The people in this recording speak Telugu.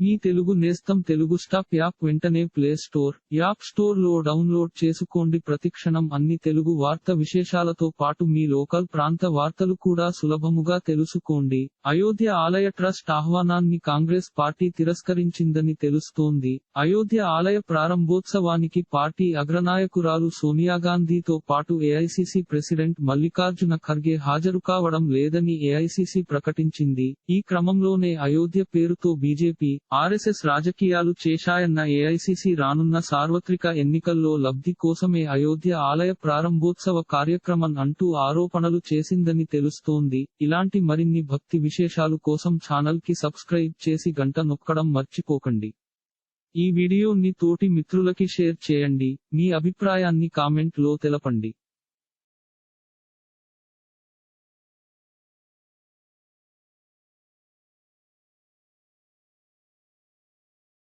మీ తెలుగు నేస్తం తెలుగు స్టాప్ యాప్ వెంటనే ప్లే స్టోర్ యాప్ స్టోర్లో డౌన్లోడ్ చేసుకోండి. ప్రతిక్షణం అన్ని తెలుగు వార్త విశేషాలతో పాటు మీ లోకల్ ప్రాంత వార్తలు కూడా సులభముగా తెలుసుకోండి. అయోధ్య ఆలయ ట్రస్ట్ ఆహ్వానాన్ని కాంగ్రెస్ పార్టీ తిరస్కరించిందని తెలుస్తోంది. అయోధ్య ఆలయ ప్రారంభోత్సవానికి పార్టీ అగ్రనాయకురాలు సోనియా గాంధీతో పాటు ఏఐసిసి ప్రెసిడెంట్ మల్లికార్జున ఖర్గే హాజరు కావడం లేదని ఏఐసిసి ప్రకటించింది. ఈ క్రమంలోనే అయోధ్య పేరుతో బీజేపీ ఆర్ఎస్ఎస్ రాజకీయాలు చేశాయన్న ఏఐసిసి రానున్న సార్వత్రిక ఎన్నికల్లో లబ్ధి కోసమే అయోధ్య ఆలయ ప్రారంభోత్సవ కార్యక్రమం అంటూ ఆరోపణలు చేసిందని తెలుస్తోంది. ఇలాంటి మరిన్ని భక్తి విశేషాలు కోసం ఛానల్కి సబ్స్క్రైబ్ చేసి గంట నొక్కడం మర్చిపోకండి. ఈ వీడియోని తోటి మిత్రులకి షేర్ చేయండి. మీ అభిప్రాయాన్ని కామెంట్లో తెలపండి.